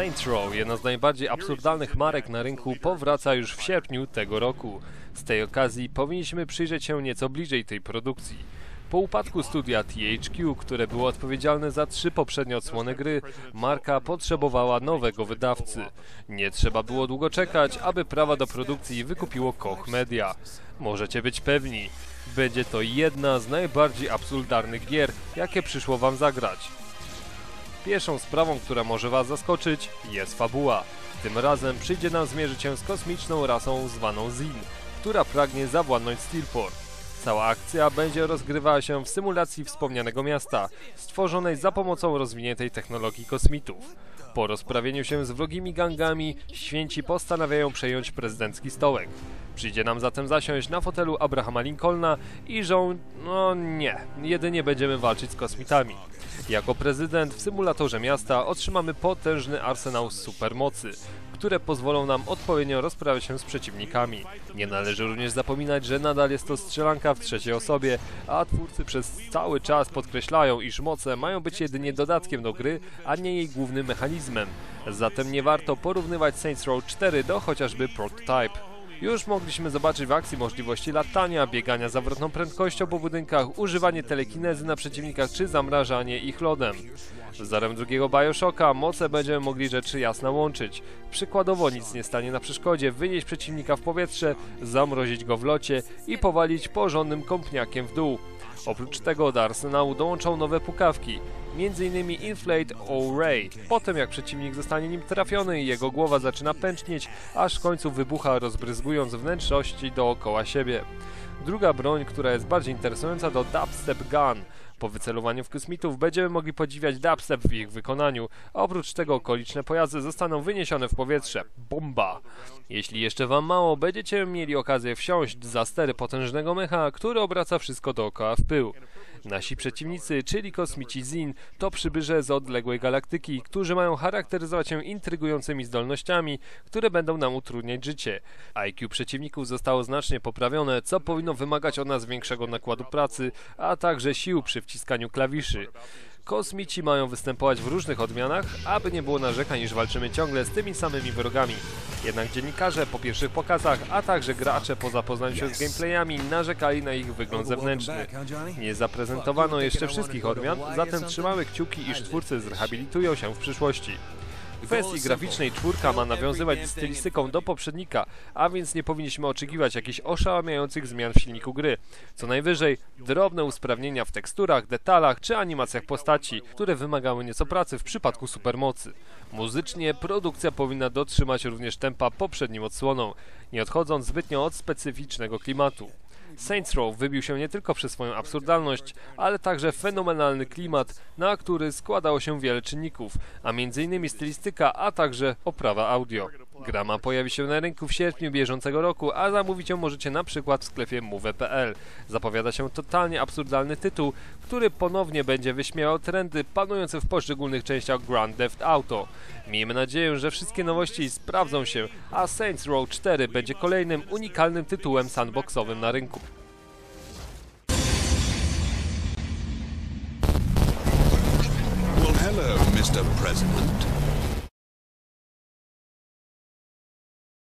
Saints Row, jedna z najbardziej absurdalnych marek na rynku, powraca już w sierpniu tego roku. Z tej okazji powinniśmy przyjrzeć się nieco bliżej tej produkcji. Po upadku studia THQ, które było odpowiedzialne za trzy poprzednie odsłony gry, marka potrzebowała nowego wydawcy. Nie trzeba było długo czekać, aby prawa do produkcji wykupiło Koch Media. Możecie być pewni, będzie to jedna z najbardziej absurdalnych gier, jakie przyszło wam zagrać. Pierwszą sprawą, która może Was zaskoczyć, jest fabuła. Tym razem przyjdzie nam zmierzyć się z kosmiczną rasą zwaną Zin, która pragnie zawładnąć Steelport. Cała akcja będzie rozgrywała się w symulacji wspomnianego miasta, stworzonej za pomocą rozwiniętej technologii kosmitów. Po rozprawieniu się z wrogimi gangami, święci postanawiają przejąć prezydencki stołek. Przyjdzie nam zatem zasiąść na fotelu Abrahama Lincolna i żoł... no nie, jedynie będziemy walczyć z kosmitami. Jako prezydent w symulatorze miasta otrzymamy potężny arsenał supermocy, które pozwolą nam odpowiednio rozprawiać się z przeciwnikami. Nie należy również zapominać, że nadal jest to strzelanka w trzeciej osobie, a twórcy przez cały czas podkreślają, iż moce mają być jedynie dodatkiem do gry, a nie jej głównym mechanizmem. Zatem nie warto porównywać Saints Row 4 do chociażby Prototype. Już mogliśmy zobaczyć w akcji możliwości latania, biegania zawrotną prędkością po budynkach, używanie telekinezy na przeciwnikach czy zamrażanie ich lodem. Wzorem drugiego Bioshocka moce będziemy mogli rzeczy jasne łączyć. Przykładowo nic nie stanie na przeszkodzie, wynieść przeciwnika w powietrze, zamrozić go w locie i powalić porządnym kąpniakiem w dół. Oprócz tego do arsenału dołączą nowe pukawki, m.in. Inflate O-Ray. Potem jak przeciwnik zostanie nim trafiony jego głowa zaczyna pęcznieć, aż w końcu wybucha rozbryzgując wnętrzności dookoła siebie. Druga broń, która jest bardziej interesująca to Dubstep Gun. Po wycelowaniu w kosmitów będziemy mogli podziwiać dubstep w ich wykonaniu, a oprócz tego okoliczne pojazdy zostaną wyniesione w powietrze. Bomba! Jeśli jeszcze wam mało, będziecie mieli okazję wsiąść za stery potężnego mecha, który obraca wszystko dookoła w pył. Nasi przeciwnicy, czyli kosmici Zin, to przybysze z odległej galaktyki, którzy mają charakteryzować się intrygującymi zdolnościami, które będą nam utrudniać życie. IQ przeciwników zostało znacznie poprawione, co powinno wymagać od nas większego nakładu pracy, a także sił przy wciskaniu klawiszy. Kosmici mają występować w różnych odmianach, aby nie było narzekań, iż walczymy ciągle z tymi samymi wrogami. Jednak dziennikarze po pierwszych pokazach, a także gracze po zapoznaniu się z gameplayami narzekali na ich wygląd zewnętrzny. Nie zaprezentowano jeszcze wszystkich odmian, zatem trzymamy kciuki, iż twórcy zrehabilitują się w przyszłości. Kwestii graficznej czwórka ma nawiązywać stylistyką do poprzednika, a więc nie powinniśmy oczekiwać jakichś oszałamiających zmian w silniku gry. Co najwyżej drobne usprawnienia w teksturach, detalach czy animacjach postaci, które wymagały nieco pracy w przypadku supermocy. Muzycznie produkcja powinna dotrzymać również tempa poprzednim odsłoną, nie odchodząc zbytnio od specyficznego klimatu. Saints Row wybił się nie tylko przez swoją absurdalność, ale także fenomenalny klimat, na który składało się wiele czynników, a m.in. stylistyka, a także oprawa audio. Gra ma pojawi się na rynku w sierpniu bieżącego roku, a zamówić ją możecie na przykład w sklepie move.pl. Zapowiada się totalnie absurdalny tytuł, który ponownie będzie wyśmiewał trendy panujące w poszczególnych częściach Grand Theft Auto. Miejmy nadzieję, że wszystkie nowości sprawdzą się, a Saints Row 4 będzie kolejnym unikalnym tytułem sandboxowym na rynku. Well, hello, Mr. President.